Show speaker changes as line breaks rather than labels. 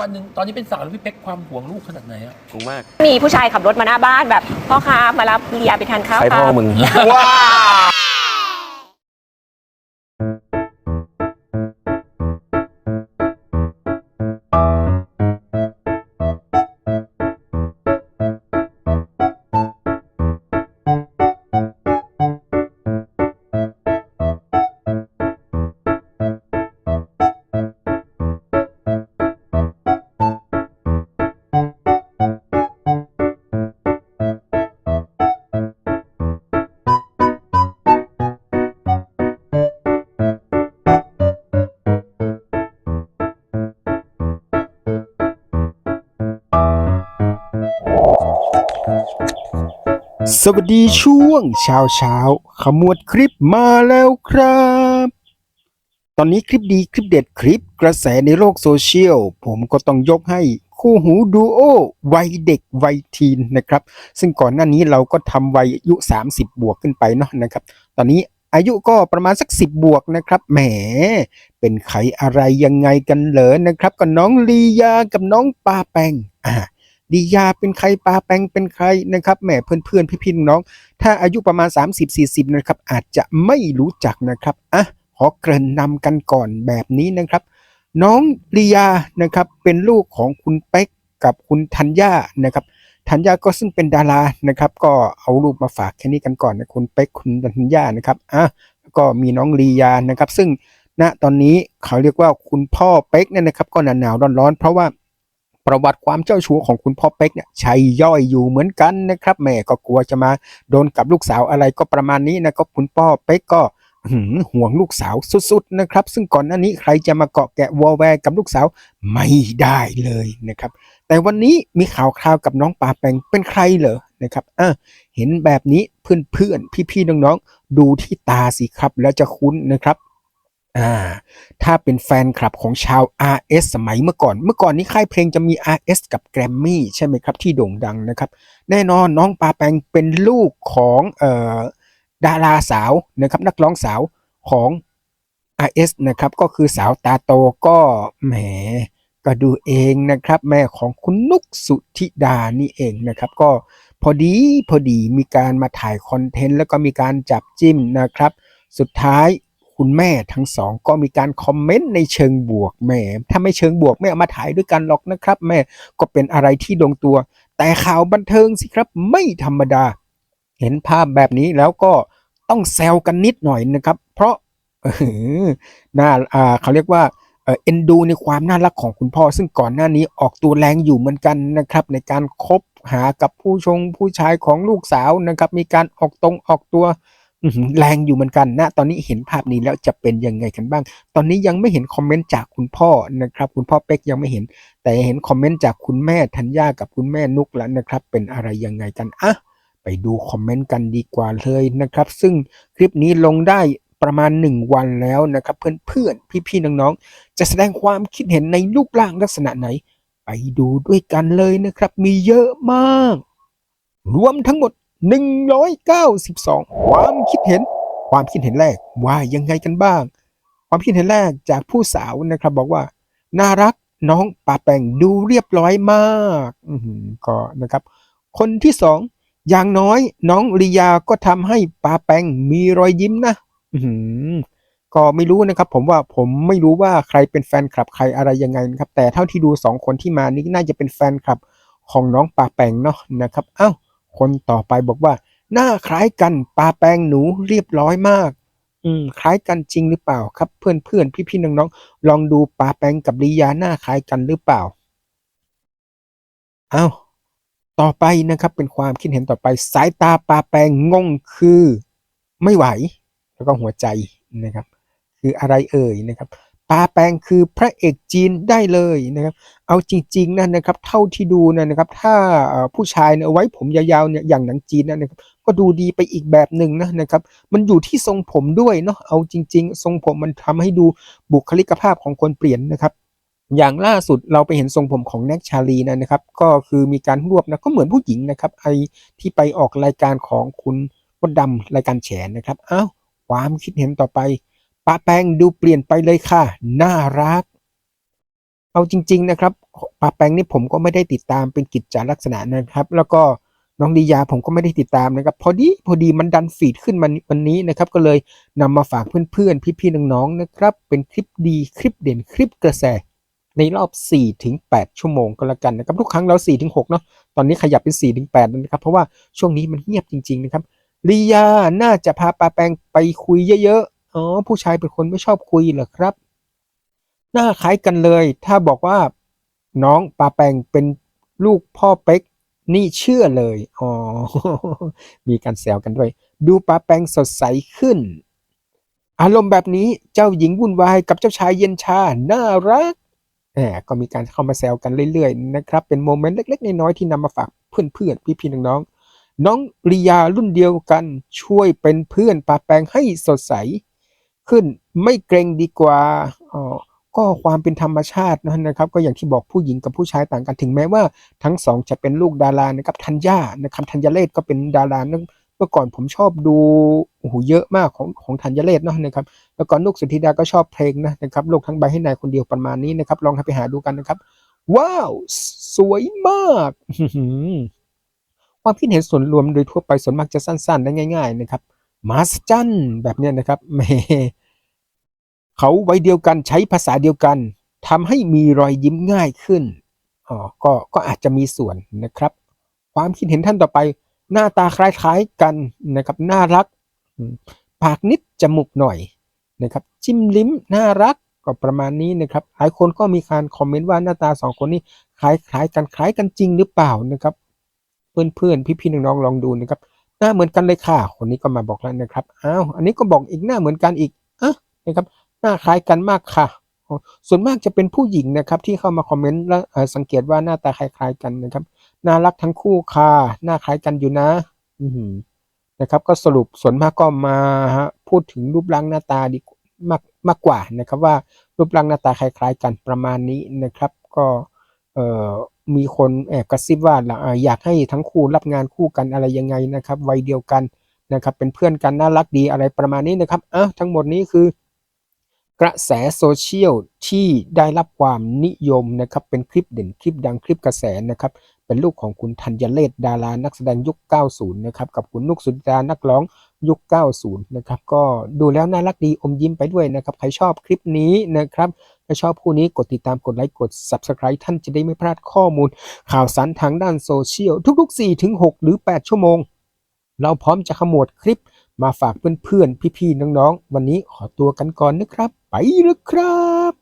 วันวันๆหนึ่งตอนนี้เป็นสาวแล้วพี่เป๊กความห่วงลูกขนาดไหนอะ
กูมาก
มีผู้ชายขับรถมาหน้าบ้านแบบพ่อค้ามารับเลียไปทานข้าว
ใคร
ค
พ่อ
รับ
มึง
ว้า
สวัสดีช่วงเช้าเช้าขมวดคลิปมาแล้วครับ ตอนนี้คลิปดีคลิปเด็ดคลิปกระแสในโลกโซเชียล ผมก็ต้องยกให้คู่หูดูโอวัยเด็กวัยทีนนะครับ ซึ่งก่อนหน้านี้เราก็ทำวัยอายุ 30 บวกขึ้นไปเนาะนะครับ ตอนนี้อายุก็ประมาณสัก 10 บวกนะครับ แหม เป็นใครอะไรยังไงกันเหรอนะครับ กับน้องลียากับน้องปาแปงอ่า ดียาเป็นใครปาแปงเป็นใครนะครับแหมเพื่อนๆพี่ๆน้องถ้าอายุประมาณ 30-40 นะครับ อาจจะไม่รู้จักนะครับอะขอเกริ่นนำกันก่อนแบบนี้นะครับ น้องลียานะครับเป็นลูกของคุณเป๊กกับคุณธัญญานะครับธัญญาก็ซึ่งเป็นดารานะครับ ก็เอารูปมาฝากแค่นี้กันก่อนนะคุณเป๊กคุณธัญญานะครับอะแล้วก็มีน้องลียานะครับ ซึ่งณตอนนี้เขาเรียกว่าคุณพ่อเป๊กเนี่ยนะครับ ก็หนาวร้อนๆเพราะว่า ประวัติความเจ้าชู้ของคุณพ่อเป๊กเนี่ยชัยย่อยอยู่เหมือนกันนะครับแม่ก็กลัวจะมาโดนกับลูกสาวอะไรก็ประมาณนี้นะก็คุณพ่อเป๊กก็ห่วงลูกสาวสุดๆนะครับ ซึ่งก่อนหน้านี้ใครจะมาเกาะแกะวอลแวร์กับลูกสาวไม่ได้เลยนะครับ แต่วันนี้มีข่าวคราวกับน้องปาแปงเป็นใครเหรอนะครับอะเห็นแบบนี้เพื่อนๆพี่ๆน้องๆดูที่ตาสิครับแล้วจะคุ้นนะครับ อ่าถ้าเป็นแฟนคลับของชาว RS สมัยเมื่อก่อน เมื่อก่อนนี้ค่ายเพลงจะมี RS กับแกรมมี่ใช่ไหมครับ ที่โด่งดังนะครับ แน่นอนน้องปาแปงเป็นลูกของเอ่อดาราสาวนะครับนักร้องสาวของ RS นะครับก็คือสาวตาโตก็แหมก็ดูเองนะครับ แม่ของคุณนุกสุธิดานี่เองนะครับ ก็พอดีพอดีมีการมาถ่ายคอนเทนต์แล้วก็มีการจับจิ้มนะครับ สุดท้าย คุณแม่ทั้งสองก็มีการคอมเมนต์ในเชิงบวกแม่ถ้าไม่เชิงบวกไม่เอามาถ่ายด้วยกันหรอกนะครับ แม่ก็เป็นอะไรที่ลงตัว แต่ข่าวบันเทิงสิครับไม่ธรรมดา เห็นภาพแบบนี้แล้วก็ต้องแซวกันนิดหน่อยนะครับ เพราะเออน่าอ่าเขาเรียกว่าเอ็นดูในความน่ารักของคุณพ่อ ซึ่งก่อนหน้านี้ออกตัวแรงอยู่เหมือนกันนะครับ ในการคบหากับผู้ชงผู้ชายของลูกสาวนะครับ มีการออกตรงออกตัว แรงอยู่เหมือนกันนะ ตอนนี้เห็นภาพนี้แล้วจะเป็นยังไงกันบ้าง ตอนนี้ยังไม่เห็นคอมเมนต์จากคุณพ่อนะครับ คุณพ่อเป็กยังไม่เห็น แต่เห็นคอมเมนต์จากคุณแม่ธัญญากับคุณแม่นุกแล้วนะครับ เป็นอะไรยังไงกันอะไปดูคอมเมนต์กันดีกว่าเลยนะครับ ซึ่งคลิปนี้ลงได้ประมาณ 1 วันแล้วนะครับ เพื่อนๆ พี่ๆ น้องๆ จะแสดงความคิดเห็นในรูปร่างลักษณะไหน ไปดูด้วยกันเลยนะครับ มีเยอะมาก รวมทั้งหมด 192 ความคิดเห็น ความคิดเห็นแรกว่ายังไงกันบ้าง ความคิดเห็นแรกจากผู้สาวนะครับบอกว่า น่ารักน้องปาแปงดูเรียบร้อยมากก็นะครับ คนที่สองอย่างน้อยน้องลียาก็ทำให้ปาแปงมีรอยยิ้มนะก็ไม่รู้นะครับ ผมว่าผมไม่รู้ว่าใครเป็นแฟนคลับใครอะไรยังไงนะครับ แต่เท่าที่ดูสองคนที่มานี่น่าจะเป็นแฟนคลับของน้องปาแปงเนาะนะครับ เอ้า คนต่อไปบอกว่า หน้าคล้ายกันปาแปงหนูเรียบร้อยมาก อืม คล้ายกันจริงหรือเปล่าครับ เพื่อนเพื่อนพี่พี่ๆน้องๆลองดูปาแปงกับลียาหน้าคล้ายกันหรือเปล่าเอ้าต่อไปนะครับเป็นความคิดเห็นต่อไปสายตาปาแปงงงคือ ไม่ไหว แล้วก็หัวใจนะครับ คืออะไรเอ่ยนะครับ ปาแปงคือพระเอกจีนได้เลยนะครับ เอาจริงๆนะนะครับ เท่าที่ดูนะนะครับ ถ้าผู้ชายเนี่ยเอาไว้ผมยาวๆเนี่ยอย่างหนังจีนนะนะครับ ก็ดูดีไปอีกแบบหนึ่งนะนะครับ มันอยู่ที่ทรงผมด้วยเนาะเอาจริง ๆ ทรงผมมันทำให้ดูบุคลิกภาพของคนเปลี่ยนนะครับอย่างล่าสุดเราไปเห็นทรงผมของแน็กชาลีนะนะครับ ก็คือมีการรวบนะก็เหมือนผู้หญิงนะครับไอที่ไปออกรายการของคุณมดดำรายการแฉนะครับอ้าวความคิดเห็นต่อไป ปะแปงดูเปลี่ยนไปเลยค่ะ น่ารัก เอาจริง ๆ นะครับปาแปงนี่ผมก็ไม่ได้ติดตามเป็นกิจจาลักษณะนะครับ แล้วก็น้องดียาผมก็ไม่ได้ติดตามนะครับ พอดีพอดีมันดันฟีดขึ้นมาวันนี้นะครับ ก็เลยนำมาฝากเพื่อนๆ พี่ๆน้องๆนะครับ เป็นคลิปดีคลิปเด่นคลิปกระแสในรอบ 4-8 ชั่วโมงก็แล้วกันนะครับ ทุกครั้งเรา 4-6 เนาะตอนนี้ขยับเป็น 4-8แล้วนะครับ เพราะว่าช่วงนี้มันเงียบจริง ๆ นะครับลียาน่าจะพาปาแปงไปคุยเยอะ อ๋อผู้ชายเป็นคนไม่ชอบคุยเหรอครับ หน้าคล้ายกันเลย ถ้าบอกว่า น้องปาแปงเป็นลูกพ่อเป๊กนี่เชื่อเลย อ๋อ มีการแซวกันด้วย ดูปาแปงสดใสขึ้น อารมณ์แบบนี้เจ้าหญิงวุ่นวายกับเจ้าชายเย็นชา น่ารักแหมก็มีการเข้ามาแซวกันเรื่อยๆนะครับ เป็นโมเมนต์เล็กๆ น้อยๆที่นำมาฝากเพื่อนๆ พี่ๆ น้องๆ น้องริยารุ่นเดียวกันช่วยเป็นเพื่อนปาแปงให้สดใส ขึ้น ไม่เกรงดีกว่าอ๋อก็ความเป็นธรรมชาตินะครับ ก็อย่างที่บอกผู้หญิงกับผู้ชายต่างกันถึงแม้ว่าทั้งสองจะเป็นลูกดารานะครับธัญญานะครับธัญเลศก็เป็นดารานะเมื่อก่อนผมชอบดูโอ้โหเยอะมากของของธัญเลศเนาะนะครับแล้วก็นุกสุธิดาก็ชอบเพลงนะนะครับโลกทั้งใบให้นายคนเดียวประมาณนี้นะครับ ลองไปหาดูกันนะครับ ว้าว สวยมากความคิดเห็นส่วนรวมโดยทั่วไปส่วนมากจะสั้นๆและง่าย ๆ นะครับมาสจันแบบเนี้ยนะครับแหม เขาไว้เดียวกันใช้ภาษาเดียวกันทำให้มีรอยยิ้มง่ายขึ้นอ๋อก็ก็อาจจะมีส่วนนะครับ ความคิดเห็นท่านต่อไป หน้าตาคล้ายๆกันนะครับน่ารัก ปากนิดจมูกหน่อยนะครับจิ้มลิ้มน่ารักก็ประมาณนี้นะครับหลายคนก็มีการคอมเมนต์ว่าหน้าตาสองคนนี้คล้ายคล้ายกันคล้ายกันจริงหรือเปล่านะครับเพื่อนเพื่อนพี่พี่ๆน้องๆลองดูนะครับหน้าเหมือนกันเลยค่ะ คนนี้ก็มาบอกแล้วนะครับ อ้าว อันนี้ก็บอกอีกหน้าเหมือนกันอีกอะนะครับ หน้าคล้ายกันมากค่ะ ส่วนมากจะเป็นผู้หญิงนะครับที่เข้ามาคอมเมนต์และสังเกตว่าหน้าตาคล้ายๆกันนะครับ น่ารักทั้งคู่ค่ะ หน้าคล้ายกันอยู่นะ อืนะครับ ก็สรุปส่วนมากก็มาพูดถึงรูปร่างหน้าตาดีมากมากกว่านะครับว่ารูปร่างหน้าตาคล้ายๆกันประมาณนี้นะครับ ก็เมีคนแอบกระซิบว่าอยากให้ทั้งคู่รับงานคู่กันอะไรยังไงนะครับวัยเดียวกันนะครับ เป็นเพื่อนกันน่ารักดีอะไรประมาณนี้นะครับอะทั้งหมดนี้คือ กระแสโซเชียลที่ได้รับความนิยมนะครับเป็นคลิปเด่นคลิปดังคลิปกระแสนะครับเป็นลูกของคุณธัญเลศดารานักแสดงยุค 90 นะครับกับคุณนุกสุดานักร้องยุค 90 นะครับก็ดูแล้วน่ารักดีอมยิ้มไปด้วยนะครับ ใครชอบคลิปนี้นะครับถ้าชอบคู่นี้กดติดตามกดไลค์กด Subscribe ท่านจะได้ไม่พลาดข้อมูล ข่าวสารทางด้านโซเชียลทุกๆ4-6หรือ 8 ชั่วโมง เราพร้อมจะขมวดคลิป มาฝากเพื่อนๆ พี่ๆ น้องๆ วันนี้ขอตัวกันก่อนนะครับ ไปแล้วครับ